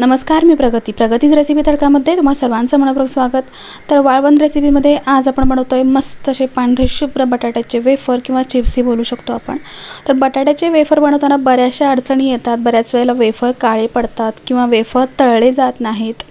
नमस्कार मी प्रगती. प्रगतीच रेसिपी तडकामध्ये तुम्हा सर्वांचं मनपूर्वक स्वागत. तर वाळवंद रेसिपीमध्ये आज आपण बनवतो आहे मस्त असे पांढरे शुभ्र बटाट्याचे वेफर किंवा चिप्सही बोलू शकतो आपण. तर बटाट्याचे वेफर बनवताना बऱ्याचशा अडचणी येतात. बऱ्याच वेळेला वेफर काळे पडतात किंवा वेफर तळले जात नाहीत.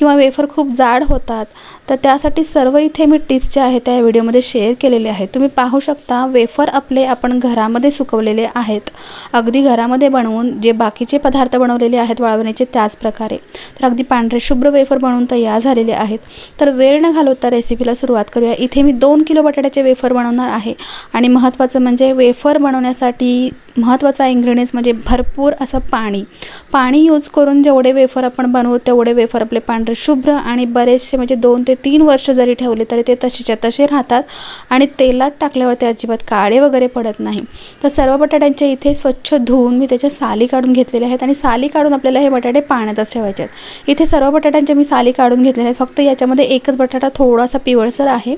किंवा वेफर खूप जाड होतात तर त्यासाठी सर्व इथे मी टिप्स ज्या आहेत त्या व्हिडिओमध्ये शेअर केलेले आहेत. तुम्ही पाहू शकता वेफर आपले आपण घरामध्ये सुकवलेले आहेत. अगदी घरामध्ये बनवून जे बाकीचे पदार्थ बनवलेले आहेत वाळवण्याचे त्याच प्रकारे. तर अगदी पांढरे शुभ्र वेफर बनवून तयार झालेले आहेत. तर वेळ न घालवता रेसिपीला सुरुवात करूया. इथे मी दोन किलो बटाट्याचे वेफर बनवणार आहे. आणि महत्त्वाचं म्हणजे वेफर बनवण्यासाठी महत्त्वाचा इन्ग्रेडियंट्स म्हणजे भरपूर असं पाणी. पाणी यूज करून जेवढे वेफर आपण बनवू तेवढे वेफर आपले पांढरे शुभ्र आणि बरेचसे म्हणजे दोन ते तीन वर्ष जरी ठेवले तरी ते तसेच्या तसे राहतात आणि तेलात टाकल्यावर ते अजिबात काळे वगैरे पडत नाही. तर सर्व बटाट्यांच्या इथे स्वच्छ धुवून मी त्याच्या साली काढून घेतलेल्या आहेत आणि साली काढून आपल्याला हे बटाटे पाण्यातच ठेवायचे आहेत. इथे सर्व बटाट्यांच्या मी साली काढून घेतलेल्या आहेत. फक्त याच्यामध्ये एकच बटाटा थोडासा पिवळसर आहे.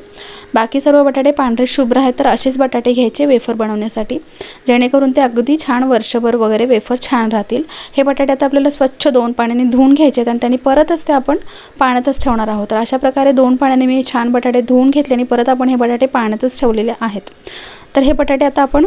बाकी सर्व बटाटे पांढरे शुभ्र आहेत तर असेच बटाटे घ्यायचे वेफर बनवण्यासाठी. जेणेकरून ते अगदी छान वर्षभर वगैरे वेफर छान राहतील. हे बटाटे आता आपल्याला स्वच्छ दोन पाण्याने धुवून घ्यायचे आहेत आणि त्यांनी परतच ते आपण पाण्यातच ठेवणार आहोत. तर अशा प्रकारे दोन पाण्याने मी छान बटाटे धुवून घेतले आणि परत आपण हे बटाटे पाण्यातच ठेवलेले आहेत. तर हे बटाटे आता आपण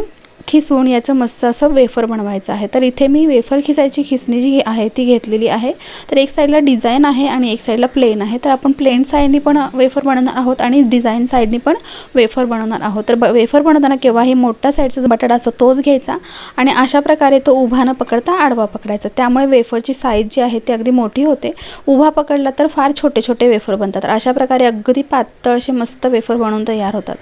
खिसवून याचं मस्त असं वेफर बनवायचं आहे. तर इथे मी वेफर खिसायची खिसणी जी आहे ती घेतलेली आहे. तर एक साईडला डिझाईन आहे आणि एक साईडला प्लेन आहे. तर आपण प्लेन साईडनी पण वेफर बनवणार आहोत आणि डिझाईन साईडनी पण वेफर बनवणार आहोत. तर ब वेफर बनवताना केव्हाही मोठा साईडचा जो बटाटा असतो तोच घ्यायचा आणि अशा प्रकारे तो उभा न पकडता आडवा पकडायचा. त्यामुळे वेफरची साईज जी आहे ती अगदी मोठी होते. उभा पकडला तर फार छोटे छोटे वेफर बनतात. तर अशा प्रकारे अगदी पातळ असे मस्त वेफर बनवून तयार होतात.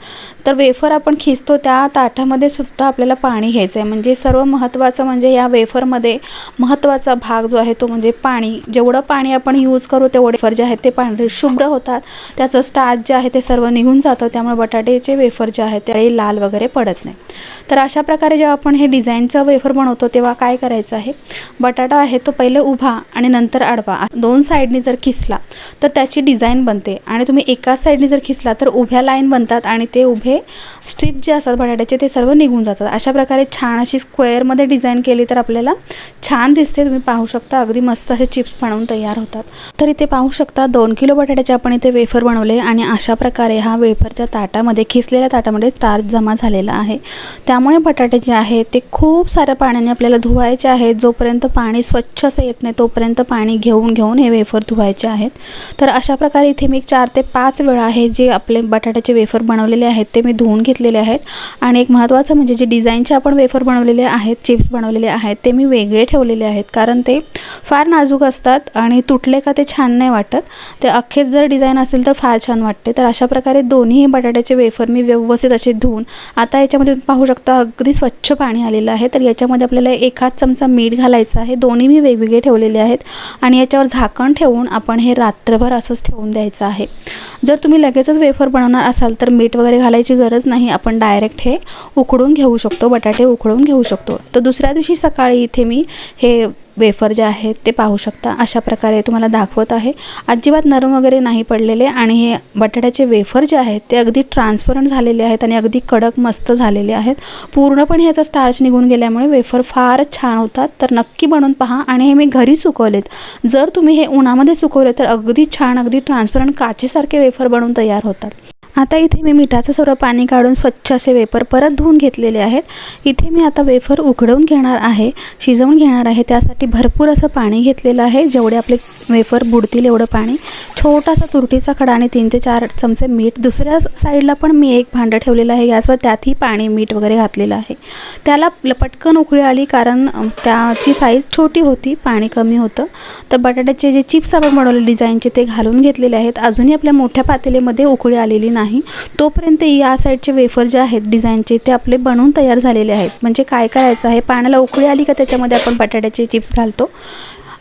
तर वेफर आपण खिसतो त्या ताटामध्ये सुद्धा आपल्याला पाणी घ्यायचं आहे म्हणजे सर्व महत्त्वाचं म्हणजे या वेफरमध्ये महत्त्वाचा भाग जो आहे तो म्हणजे पाणी. जेवढं पाणी आपण यूज करू तेवढे वेफर जे आहेत ते पांढरे शुभ्र होतात. त्याचं स्टार्च जे आहे ते सर्व निघून जातं. त्यामुळे बटाट्याचे वेफर जे आहेत ते लाल वगैरे पडत नाही. तर अशा प्रकारे जेव्हा आपण हे डिझाईनचं वेफर बनवतो तेव्हा काय करायचं आहे? बटाटा आहे तो पहिले उभा आणि नंतर आडवा. दोन साईडनी जर खिसला तर त्याची डिझाईन बनते. आणि तुम्ही एकाच साईडने जर खिसला तर उभ्या लाईन बनतात आणि ते उभे स्ट्रीप जे असतात बटाट्याचे ते सर्व निघून जातात. अशा प्रकारे छान अशी स्क्वेअरमध्ये डिझाईन केली तर आपल्याला छान दिसते. तुम्ही पाहू शकता अगदी मस्त असे चिप्स बनवून तयार होतात. तर इथे पाहू शकता दोन किलो बटाट्याचे आपण इथे वेफर बनवले आणि अशा प्रकारे हा वेफरच्या ताटामध्ये खिसलेल्या ताटामध्ये स्टार्च जमा झालेला आहे. त्यामुळे बटाटे जे आहेत ते खूप साऱ्या पाण्याने आपल्याला धुवायचे आहेत. जोपर्यंत पाणी स्वच्छ असं येत नाही तोपर्यंत पाणी घेऊन घेऊन हे वेफर धुवायचे आहेत. तर अशा प्रकारे इथे मी चार ते पाच वेळा आहे जे आपले बटाट्याचे वेफर बनवलेले आहेत ते मी धुवून घेतलेले आहेत. आणि एक महत्त्वाचं म्हणजे जे डिझाईन डिझाईनचे आपण वेफर बनवलेले आहेत चिप्स बनवलेले आहेत ते मी वेगळे ठेवलेले आहेत. कारण ते फार नाजूक असतात आणि तुटले का ते छान नाही वाटत. ते अख्खेच जर डिझाईन असेल तर फार छान वाटते. तर अशा प्रकारे दोन्ही बटाट्याचे वेफर मी व्यवस्थित असे धुवून आता याच्यामध्ये पाहू शकता अगदी स्वच्छ पाणी आलेलं आहे. तर याच्यामध्ये आपल्याला एकाच चमचा मीठ घालायचं आहे. दोन्ही मी वेगवेगळे ठेवलेले आहेत आणि याच्यावर झाकण ठेवून आपण हे रात्रभर असंच ठेवून द्यायचं आहे. जर तुम्ही लगेचच वेफर बनवणार असाल तर मीठ वगैरे घालायची गरज नाही. आपण डायरेक्ट हे उकडून घेऊ शकतो. बटाटे उकळून घेऊ शकतो. तर दुसऱ्या दिवशी सकाळी इथे मी हे वेफर जे आहेत ते पाहू शकता. अशा प्रकारे तुम्हाला दाखवत आहे. अजिबात नरम वगैरे नाही पडलेले आणि हे बटाट्याचे वेफर जे आहेत ते अगदी ट्रान्सपरंट झालेले आहेत आणि अगदी कडक मस्त झालेले आहेत. पूर्णपणे ह्याचा स्टार्च निघून गेल्यामुळे वेफर फारच छान होतात. तर नक्की बनवून पहा आणि हे मी घरी सुकवलेत. जर तुम्ही हे उन्हामध्ये सुकवले तर अगदी छान अगदी ट्रान्सपरंट काचेसारखे वेफर बनवून तयार होतात. आता इथे मी मिठाचं सर्व पाणी काढून स्वच्छ असे वेफर परत धुवून घेतलेले आहेत. इथे मी आता वेफर उकडवून घेणार आहे शिजवून घेणार आहे. त्यासाठी भरपूर असं पाणी घेतलेलं आहे. जेवढे आपले वेफर बुडतील एवढं पाणी. छोटासा तुरटीचा खडा आणि तीन ते चार चमचे मीठ. दुसऱ्या साईडला पण मी एक भांडं ठेवलेलं आहे. गॅसवर त्यातही पाणी मीठ वगैरे घातलेलं आहे. त्याला पटकन उकळी आली कारण त्याची साईज छोटी होती. पाणी कमी होतं. तर बटाट्याचे जे चिप्स आपण बनवले डिझाईनचे ते घालून घेतलेले आहेत. अजूनही आपल्या मोठ्या पातेलीमध्ये उकळी आलेली नाही. नाही. तोपर्यंत या साईडचे वेफर जे आहेत डिझाईनचे ते आपले बनवून तयार झालेले आहेत. म्हणजे काय करायचं आहे? पाण्याला उकळी आली का त्याच्यामध्ये आपण बटाट्याचे चिप्स घालतो?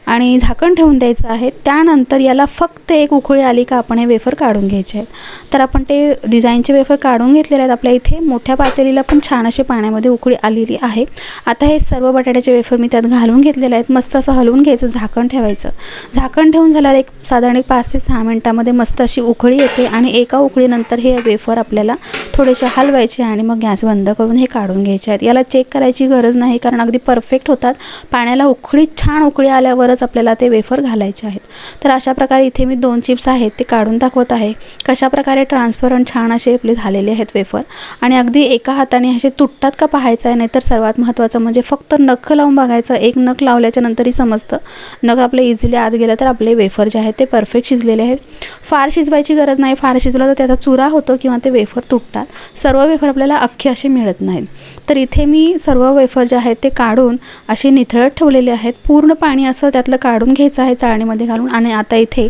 आणि झाकण ठेवून द्यायचं आहे. त्यानंतर याला फक्त एक उकळी आली का आपण हे वेफर काढून घ्यायचे आहेत. तर आपण ते डिझाईनचे वेफर काढून घेतलेले आहेत. आपल्या इथे मोठ्या पातेलीला पण छान असे पाण्यामध्ये उकळी आलेली आहे. आता हे सर्व बटाट्याचे वेफर मी त्यात घालून घेतलेले आहेत. मस्त असं हलवून घ्यायचं झाकण ठेवायचं. झाकण ठेवून झाल्यावर एक साधारण एक पाच ते सहा मिनटामध्ये मस्त अशी उकळी येते आणि एका उकळीनंतर हे वेफर आपल्याला थोडेसे हलवायचे आणि मग गॅस बंद करून हे काढून घ्यायचे आहेत. याला चेक करायची गरज नाही कारण अगदी परफेक्ट होतात. पाण्याला उकळी छान उकळी आल्यावरच आपल्याला ते वेफर घालायचे आहेत. तर अशा प्रकारे इथे मी दोन चिप्स आहेत ते काढून दाखवत आहे. कशाप्रकारे ट्रान्सफरंट ट्रान्सपरंट छान असे आपले झालेले आहेत वेफर आणि अगदी एका हाताने असे तुटतात का पाहायचं आहे नाही तर सर्वात महत्त्वाचं म्हणजे फक्त नख लावून बघायचं. एक नख लावल्याच्या नंतरही समजतं. नख आपलं इझिली आत गेलं तर आपले वेफर जे आहेत ते परफेक्ट शिजलेले आहेत. फार शिजवायची गरज नाही. फार शिजवलं तर त्याचा चुरा होतो किंवा ते वेफर तुटतात. सर्व वेफर आपल्याला अख्खे असे मिळत नाहीत. तर इथे मी सर्व वेफर जे आहेत ते काढून असे निथळत ठेवलेले आहेत. पूर्ण पाणी असं त्यातलं काढून घ्यायचं आहे चाळणीमध्ये घालून. आणि आता इथे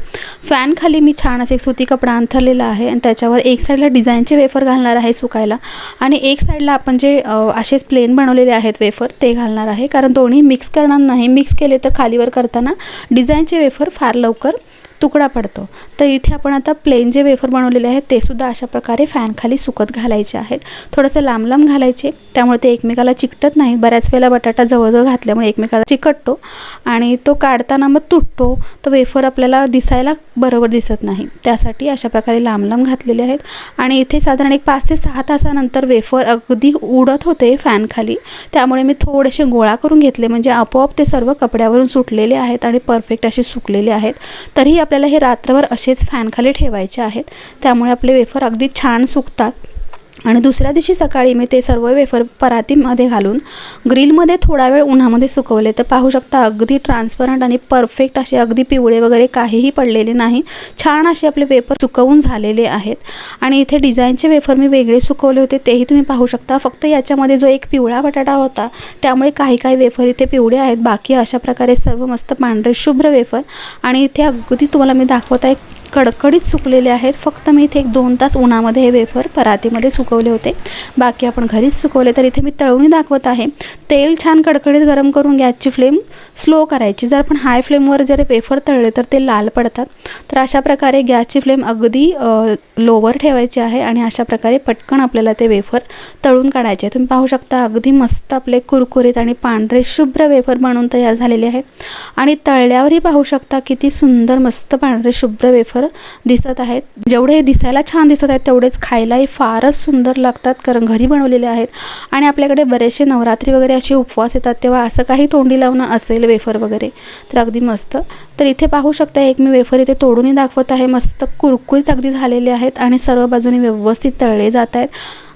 फॅन खाली मी छान असे एक सुती कपडा अंथरलेला आहे आणि त्याच्यावर एक साईडला डिझाईनचे वेफर घालणार आहे सुकायला. आणि एक साईडला आपण जे असेच प्लेन बनवलेले आहेत वेफर ते घालणार आहे. कारण दोन्ही मिक्स करणार नाही. मिक्स केले तर खालीवर करताना डिझाईनचे वेफर फार लवकर तुकडा पडतो. तर इथे आपण आता प्लेन जे वेफर बनवलेले आहेत ते सुद्धा अशा प्रकारे फॅनखाली सुकत घालायचे आहेत. थोडंसं लांब लांब घालायचे त्यामुळे ते एकमेकाला चिकटत नाही बऱ्याच वेळेला बटाटा जवळजवळ घातल्यामुळे एकमेकाला चिकटतो आणि तो काढताना मग तुटतो. तर वेफर आपल्याला दिसायला बरोबर दिसत नाही. त्यासाठी अशा प्रकारे लांब लांब घातलेले आहेत. आणि इथे साधारण एक पाच ते सहा तासानंतर वेफर अगदी उडत होते फॅनखाली त्यामुळे मी थोडेसे गोळा करून घेतले. म्हणजे आपोआप ते सर्व कपड्यावरून सुटलेले आहेत आणि परफेक्ट असे सुकलेले आहेत. तरीही आपल्याला हे रात्रभर असेच फॅनखाली ठेवायचे आहेत त्यामुळे आपले वेफर अगदी छान सुकतात. आणि दुसऱ्या दिवशी सकाळी मी ते सर्व वेफर परातीमध्ये घालून ग्रिलमध्ये थोडा वेळ उन्हामध्ये सुकवले. तर पाहू शकता अगदी ट्रान्सपरंट आणि परफेक्ट असे अगदी पिवळे वगैरे काहीही पडलेले नाही. छान असे आपले वेफर सुकवून झालेले आहेत. आणि इथे डिझाईनचे वेफर मी वेगळे सुकवले होते तेही तुम्ही पाहू शकता. फक्त याच्यामध्ये जो एक पिवळा बटाटा होता त्यामुळे काही काही वेफर इथे पिवळे आहेत. बाकी अशा प्रकारे सर्व मस्त पांढरे शुभ्र वेफर आणि इथे अगदी तुम्हाला मी दाखवत आहे कडकडीत सुकलेले आहेत. फक्त मी इथे एक दोन तास उन्हामध्ये हे वेफर परातीमध्ये सुकवले होते. बाकी आपण घरीच सुकवले तर इथे मी तळूनही दाखवत आहे. तेल छान कडकडीत गरम करून गॅसची फ्लेम स्लो करायची. जर आपण हाय फ्लेमवर जर वेफर तळले तर ते लाल पडतात. तर अशा प्रकारे गॅसची फ्लेम अगदी लोवर ठेवायची आहे आणि अशा प्रकारे पटकन आपल्याला ते वेफर तळून काढायचे. तुम्ही पाहू शकता अगदी मस्त आपले कुरकुरीत आणि पांढरे शुभ्र वेफर बनवून तयार झालेले आहेत. आणि तळल्यावरही पाहू शकता किती सुंदर मस्त पांढरे शुभ्र वेफर दिसत आहेत. जेवढे दिसायला छान दिसत आहेत तेवढेच खायलाही फारच सुंदर लागतात कारण घरी बनवलेले आहेत. आणि आपल्याकडे बरेचसे नवरात्री वगैरे असे उपवास येतात तेव्हा असं काही तोंडी लावणं असेल वेफर वगैरे तर अगदी मस्त. तर इथे पाहू शकता एक मी वेफर इथे तोडूनही दाखवत आहे. मस्त कुरकुरीत अगदी झालेले आहेत आणि सर्व बाजूनी व्यवस्थित तळले जात आहेत.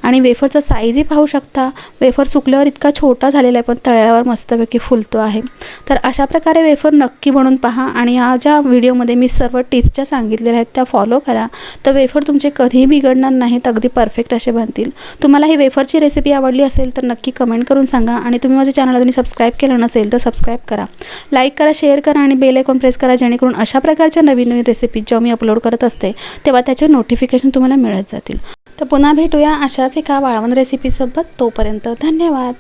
आणि वेफरचा साईजही पाहू शकता. वेफर सुकल्यावर इतका छोटा झालेला आहे पण तळ्यावर मस्तपैकी फुलतो आहे. तर अशा प्रकारे वेफर नक्की बनवून पहा आणि या ज्या व्हिडिओमध्ये मी सर्व टिप्स ज्या सांगितलेल्या आहेत त्या फॉलो करा. तर वेफर तुमचे कधीही बिघडणार नाहीत अगदी परफेक्ट असे बनतील. तुम्हाला ही वेफरची रेसिपी आवडली असेल तर नक्की कमेंट करून सांगा आणि तुम्ही माझ्या चॅनल तुम्ही सबस्क्राईब केलं नसेल तर सबस्क्राईब करा. लाईक करा शेअर करा आणि बेल आयकॉन प्रेस करा जेणेकरून अशा प्रकारच्या नवीन नवीन रेसिपी जेव्हा मी अपलोड करत असते तेव्हा त्याचे नोटिफिकेशन तुम्हाला मिळत जातील. तर पुन्हा भेटूया अशाच एका वाळवण रेसिपीसोबत तोपर्यंत धन्यवाद.